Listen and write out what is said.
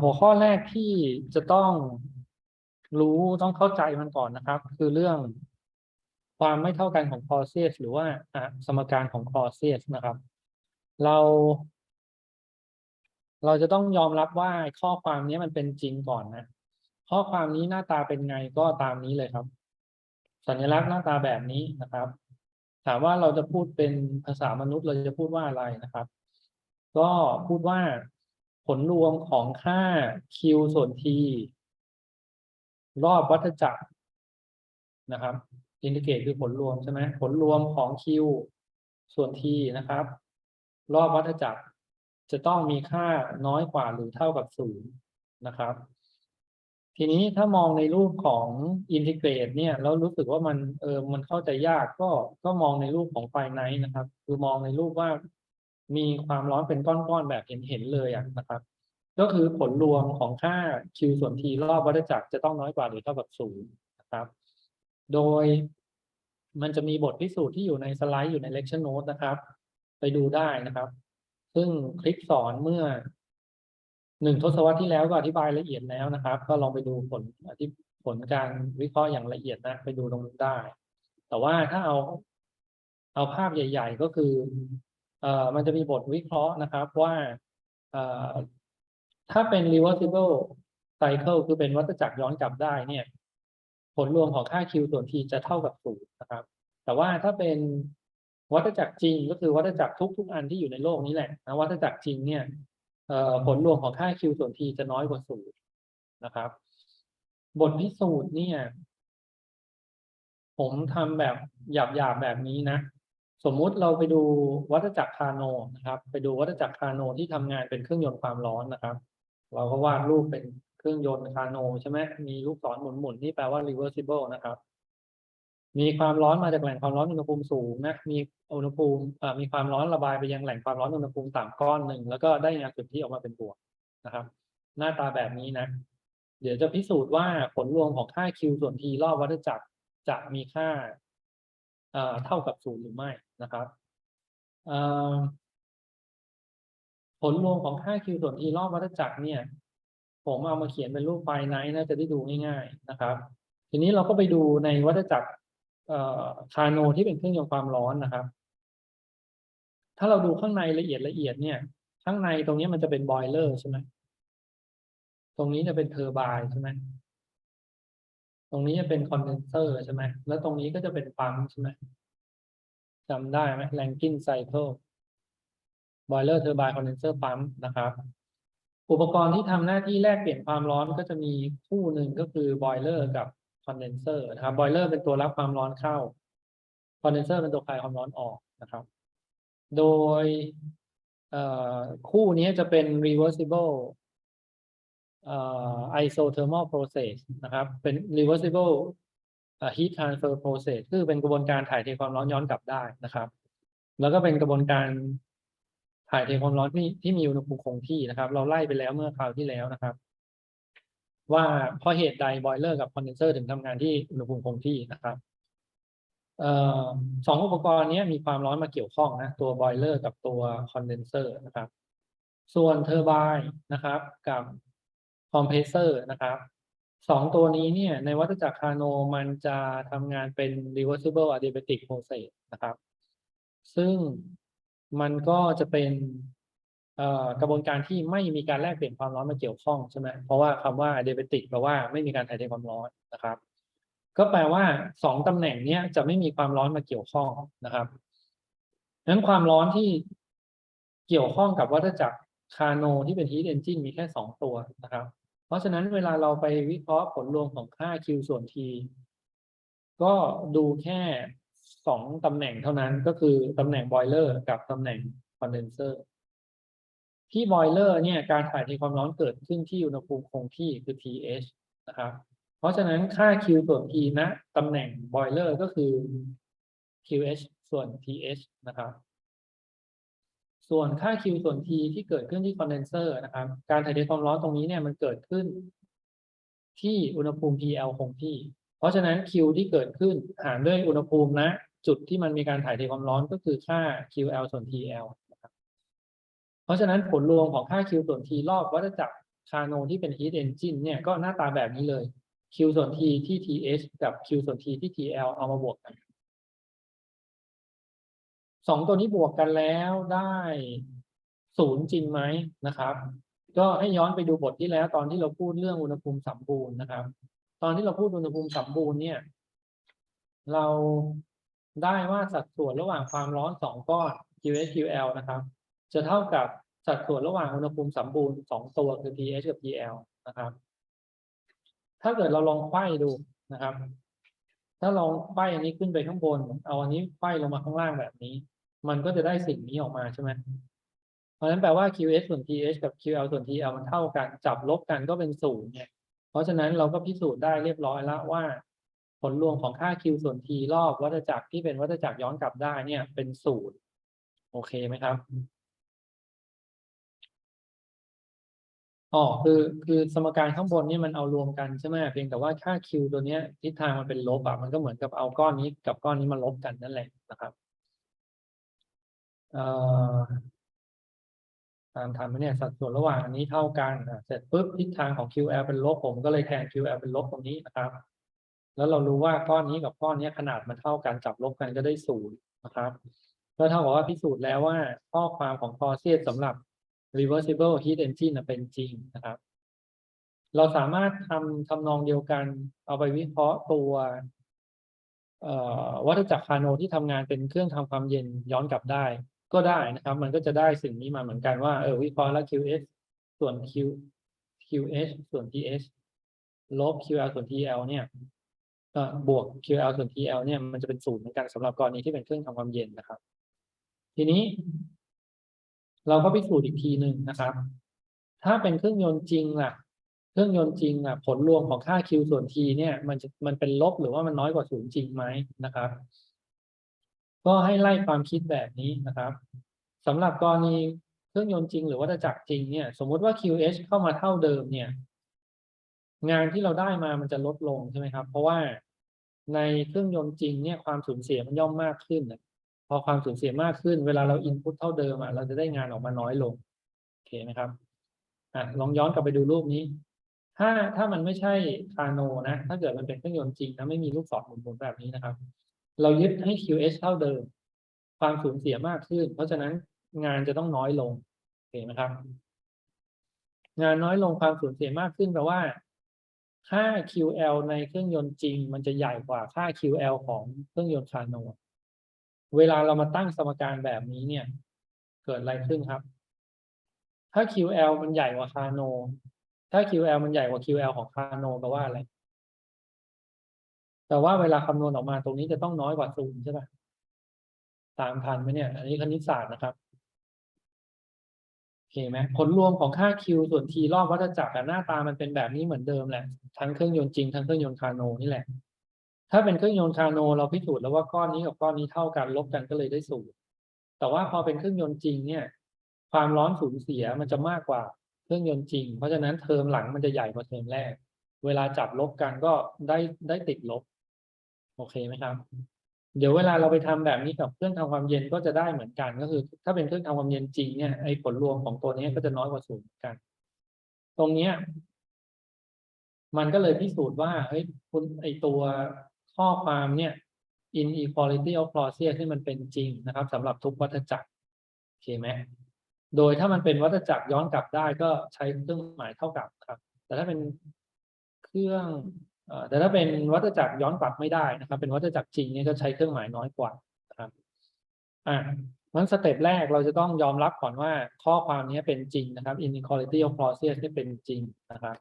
หัวข้อแรกที่จะต้องรู้ต้องเข้าใจมันก่อนนะครับ คือเรื่องความไม่เท่ากันของ process หรือว่าสมการของ process นะครับ เรา เราจะต้องยอมรับว่าข้อความนี้มันเป็นจริงก่อนนะ ข้อความนี้หน้าตาเป็นไงก็ตามนี้เลยครับ สัญลักษณ์หน้าตาแบบนี้นะครับ ถามว่าเราจะพูดเป็นภาษามนุษย์เราจะพูดว่าอะไรนะครับ ก็พูดว่า ผลรวมของค่า q ส่วน t รอบวัฏจักรนะครับ อินทิเกรตคือผลรวมใช่ไหมผลรวมของ q ส่วน t นะครับ รอบวัฏจักรจะต้องมีค่าน้อยกว่าหรือเท่ากับศูนย์นะครับ ทีนี้ถ้ามองในรูปของอินทิเกรตเนี่ยแล้วรู้สึกว่ามันเออมันเข้าใจยากก็ก็มองในรูปของไฟไนท์นะครับ คือมองในรูปว่า มีความร้อนเป็นก้อนๆแบบเห็นๆเลยอะนะครับ ก็คือผลรวมของค่า q ส่วน t รอบวัฏจักรจะต้องน้อยกว่าหรือเท่ากับศูนย์นะครับ โดยมันจะมีบทพิสูจน์ที่อยู่ในสไลด์อยู่ใน lecture note นะครับ ไปดูได้นะครับ ซึ่งคลิปสอนเมื่อหนึ่งทศวรรษที่แล้วก็อธิบายละเอียดแล้วนะครับ ก็ลองไปดูผลอธิผลการวิเคราะห์อย่างละเอียดนะ ไปดูตรงนู้นได้ แต่ว่าถ้าเอาเอาภาพใหญ่ ๆ ก็คือ มันจะมีบทวิเคราะห์นะครับว่าถ้าเป็น reversible cycle คือเป็นวัฏจักรย้อนกลับได้เนี่ย ผลรวมของค่า q ส่วน t จะเท่ากับศูนย์นะครับ แต่ว่าถ้าเป็นวัฏจักรจริงก็คือวัฏจักรทุก ๆ อันที่อยู่ในโลกนี้แหละนะวัฏจักรจริงเนี่ยผลรวมของค่า q ส่วน t จะน้อยกว่าศูนย์นะครับ บทพิสูจน์เนี่ย ผมทำแบบหยาบๆแบบนี้นะ สมมุติเราไปดูวัฏจักรคาโนนะครับ ไปดูวัฏจักรคาโนที่ทำงานเป็นเครื่องยนต์ความร้อนนะครับ เราก็วาดรูปเป็นเครื่องยนต์คาโนใช่ไหมมีลูกศรหมุนๆนี่แปลว่า reversible นะครับ มีความร้อนมาจากแหล่งความร้อนอุณหภูมิสูงนะมีอุณหภูมิมีความร้อนระบายไปยังแหล่งความร้อนอุณหภูมิต่ำก้อนหนึ่งแล้วก็ได้งานสุทธิออกมาเป็นบวกนะครับ หน้าตาแบบนี้นะ เดี๋ยวจะพิสูจน์ว่าผลรวมของค่า q ส่วน t รอบวัฏจักรจะมีค่า เท่ากับศูนย์หรือไม่นะครับผลรวมของค่า q ส่วน t รอบวัฏจักรเนี่ย ผมเอามาเขียนเป็นรูปไฟไนท์น่าจะได้ดูง่ายๆนะครับ ทีนี้เราก็ไปดูในวัฏจักรเอ่อคาโนที่เป็นเครื่องยนต์ความร้อนนะครับ ถ้าเราดูข้างในละเอียดละเอียดเนี่ย ข้างในตรงนี้มันจะเป็นบอยเลอร์ใช่ไหมตรงนี้จะเป็นเทอร์ไบน์ใช่ไหม ตรงนี้จะเป็นคอนเดนเซอร์ใช่ไหม แล้วตรงนี้ก็จะเป็นปั๊มใช่ไหมจำได้ไหมแรงกิ้งไซเคิลบอยเลอร์เทอร์ไบน์คอนเดนเซอร์ปั๊มนะครับ อุปกรณ์ที่ทำหน้าที่แลกเปลี่ยนความร้อนก็จะมีคู่หนึ่งก็คือบอยเลอร์กับคอนเดนเซอร์นะครับบอยเลอร์เป็นตัวรับความร้อนเข้าคอนเดนเซอร์เป็นตัวคายความร้อนออกนะครับ โดยคู่นี้จะเป็น reversible เอ่อ isothermal process นะครับ เป็น reversible heat transfer process คือเป็นกระบวนการถ่ายเทความร้อนย้อนกลับได้นะครับ แล้วก็เป็นกระบวนการถ่ายเทความร้อนที่ที่มีอุณหภูมิคงที่นะครับ เราไล่ไปแล้วเมื่อคราวที่แล้วนะครับ ว่าเพราะเหตุใดบอยเลอร์กับคอนเดนเซอร์ถึงทำงานที่อุณหภูมิคงที่นะครับออสองอุปกรณ์นี้มีความร้อนมาเกี่ยวข้องนะตัวบอยเลอร์กับตัวคอนเดนเซอร์นะครับ ส่วนเทอร์ไบน์นะครับ กับ คอมเพรสเซอร์นะครับสองตัวนี้เนี่ยในวัฏจักรคาโนมันจะทำงานเป็น reversible adiabatic process นะครับ ซึ่งมันก็จะเป็นกระบวนการที่ไม่มีการแลกเปลี่ยนความร้อนมาเกี่ยวข้องใช่ไหมเพราะว่าคำว่า adiabatic แปลว่าไม่มีการถ่ายเทความร้อนนะครับ ก็แปลว่าสองตำแหน่งเนี้ยจะไม่มีความร้อนมาเกี่ยวข้องนะครับนั้นความร้อนที่เกี่ยวข้องกับวัฏจักรคาโนที่เป็น heat engine มีแค่สองตัวนะครับ เพราะฉะนั้นเวลาเราไปวิเคราะห์ผลรวมของค่า q ส่วน t ก็ดูแค่สองตำแหน่งเท่านั้นก็คือตำแหน่งบอยเลอร์กับตำแหน่งคอนเดนเซอร์ที่บอยเลอร์เนี่ยการถ่ายเทความร้อนเกิดขึ้นที่อุณหภูมิคงที่คือ pH นะครับ เพราะฉะนั้นค่า Q ส่วน T ณตำแหน่งบอยเลอร์ก็คือ QH ส่วน TH นะครับ ส่วนค่า Q ส่วน T ที่เกิดขึ้นที่คอนเดนเซอร์นะครับ การถ่ายเทความร้อนตรงนี้เนี่ยมันเกิดขึ้น ที่อุณหภูมิ PL คงที่ เพราะฉะนั้น Q ที่เกิดขึ้นหารด้วยอุณหภูมิณจุดที่มันมีการถ่ายเทความร้อนก็คือค่า QL ส่วน TL นะครับเพราะฉะนั้นผลรวมของค่า Q ส่วน T รอบวัฏจักรคาโนที่เป็น heat engine เนี่ยก็หน้าตาแบบนี้เลย Q ส่วน T ที่ TH กับ Q ส่วน T ที่ TL เอามาบวกกัน สองตัวนี้บวกกันแล้วได้ศูนย์จริงไหมนะครับ ก็ให้ย้อนไปดูบทที่แล้ว ตอนที่เราพูดเรื่องอุณหภูมิสมบูรณ์นะครับ ตอนที่เราพูดอุณหภูมิสมบูรณ์เนี่ย เราได้ว่าสัดส่วนระหว่างความร้อนสองก้อน QH QL นะครับ จะเท่ากับสัดส่วนระหว่างอุณหภูมิสมบูรณ์สองตัวคือ TH กับ TL นะครับ ถ้าเกิดเราลองไขว้ดูนะครับ ถ้าลองไขว้อันนี้ขึ้นไปข้างบน เอาอันนี้ไขว้ลงมาข้างล่างแบบนี้ มันก็จะได้สิ่งนี้ออกมาใช่ไหมเพราะฉะนั้นแปลว่า QH ส่วน TH กับ QL ส่วน TL มันเท่ากัน จับลบกันก็เป็นศูนย์เนี่ย เพราะฉะนั้นเราก็พิสูจน์ได้เรียบร้อยแล้วว่า ผลรวมของค่า Q ส่วน T รอบวัฏจักรที่เป็นวัฏจักรย้อนกลับได้เนี่ยเป็นศูนย์โอเคไหมครับอ๋อคือคือสมการข้างบนนี่มันเอารวมกันใช่ไหมเพียงแต่ว่าค่า Q ตัวเนี้ยทิศทางมันเป็นลบอะมันก็เหมือนกับเอาก้อนนี้กับก้อนนี้มาลบกันนั่นแหละนะครับ ตามทันไหมเนี่ยสัดส่วนระหว่างอันนี้เท่ากันเสร็จปุ๊บทิศทางของ QL เป็นลบผมก็เลยแทน QL เป็นลบตรงนี้นะครับ แล้วเรารู้ว่าก้อนนี้กับก้อนนี้ขนาดมันเท่ากันจับลบกันก็ได้ศูนย์นะครับก็เท่ากับว่าพิสูจน์แล้วว่าข้อความของคอเซียสสำหรับ reversible heat engine น่ะเป็นจริงนะครับ เราสามารถทำทำนองเดียวกัน เอาไปวิเคราะห์ตัววัฏจักรคาโนที่ทำงานเป็นเครื่องทำความเย็นย้อนกลับได้ ก็ได้นะครับ มันก็จะได้สิ่งนี้มาเหมือนกันว่าเออวิเคราะห์แล้ว QS ส่วน Q QH ส่วน TH ลบ QL ส่วน TL เนี่ยเอ่อบวก QL ส่วน TL เนี่ยมันจะเป็นศูนย์เหมือนกันสำหรับกรณีที่เป็นเครื่องทำความเย็นนะครับ ทีนี้ เราก็พิสูจน์อีกทีหนึ่งนะครับ ถ้าเป็นเครื่องยนต์จริงล่ะ เครื่องยนต์จริงอะ ผลรวมของค่า Q ส่วน T เนี่ย มันจะมันเป็นลบหรือว่ามันน้อยกว่าศูนย์จริงไหมนะครับ ก็ให้ไล่ความคิดแบบนี้นะครับสำหรับกรณีเครื่องยนต์จริง หรือวัฏจักรจริงเนี่ย สมมติว่า QH เข้ามาเท่าเดิมเนี่ย งานที่เราได้มามันจะลดลงใช่ไหมครับ เพราะว่าในเครื่องยนต์จริงเนี่ยความสูญเสียมันย่อมมากขึ้นพอความสูญเสียมากขึ้น เวลาเราอินพุตเท่าเดิมอะเราจะได้งานออกมาน้อยลงโอเคไหมครับอะลองย้อนกลับไปดูรูปนี้ ถ้าถ้ามันไม่ใช่คาโนนะ ถ้าเกิดมันเป็นเครื่องยนต์จริงนะไม่มีลูกศรหมุนๆแบบนี้นะครับ เรายึดให้ QH เท่าเดิม ความสูญเสียมากขึ้น เพราะฉะนั้นงานจะต้องน้อยลงโอเคไหมครับ งานน้อยลงความสูญเสียมากขึ้นแปลว่า ค่า QL ในเครื่องยนต์จริง มันจะใหญ่กว่าค่า QL ของเครื่องยนต์คาโนเวลาเรามาตั้งสมการแบบนี้เนี่ย เกิดอะไรขึ้นครับ ถ้า QL มันใหญ่กว่าคาโน ถ้า QL มันใหญ่กว่า QL ของคาโนแปลว่าอะไร แต่ว่าเวลาคำนวณออกมาตรงนี้จะต้องน้อยกว่าศูนย์ใช่ปะตามทันไหมเนี่ย อันนี้คณิตศาสตร์นะครับโอเคไหมผลรวมของค่า Q ส่วน T รอบวัฏจักรหน้าตามันเป็นแบบนี้เหมือนเดิมแหละ ทั้งเครื่องยนต์จริงทั้งเครื่องยนต์คาโนนี่แหละ ถ้าเป็นเครื่องยนต์คาโนเราพิสูจน์แล้วว่าก้อนนี้กับก้อนนี้เท่ากันลบกันก็เลยได้ศูนย์แต่ว่าพอเป็นเครื่องยนต์จริงเนี่ย ความร้อนสูญเสียมันจะมากกว่าเครื่องยนต์จริง เพราะฉะนั้นเทอมหลังมันจะใหญ่กว่าเทอมแรก เวลาจับลบกันก็ได้ได้ติดลบ โอเคไหมครับ เดี๋ยวเวลาเราไปทำแบบนี้กับเครื่องทำความเย็นก็จะได้เหมือนกันก็คือ ถ้าเป็นเครื่องทำความเย็นจริงเนี่ยไอ้ผลรวมของตัวนี้ก็จะน้อยกว่าศูนย์เหมือนกัน ตรงเนี้ยมันก็เลยพิสูจน์ว่าเฮ้ยคุณไอตัวข้อความเนี่ย inequality of process ที่มันเป็นจริงนะครับสำหรับทุกวัฏจักรโอเคไหมโดยถ้ามันเป็นวัฏจักรย้อนกลับได้ก็ใช้เครื่องหมายเท่ากับครับ แต่ถ้าเป็นเครื่อง แต่ถ้าเป็นวัฏจักรย้อนกลับไม่ได้นะครับ เป็นวัฏจักรจริงเนี่ยก็ใช้เครื่องหมายน้อยกว่านะครับอ่ามันสเต็ปแรกเราจะต้องยอมรับก่อนว่าข้อความนี้เป็นจริงนะครับ inequality of process ที่เป็นจริงนะครับ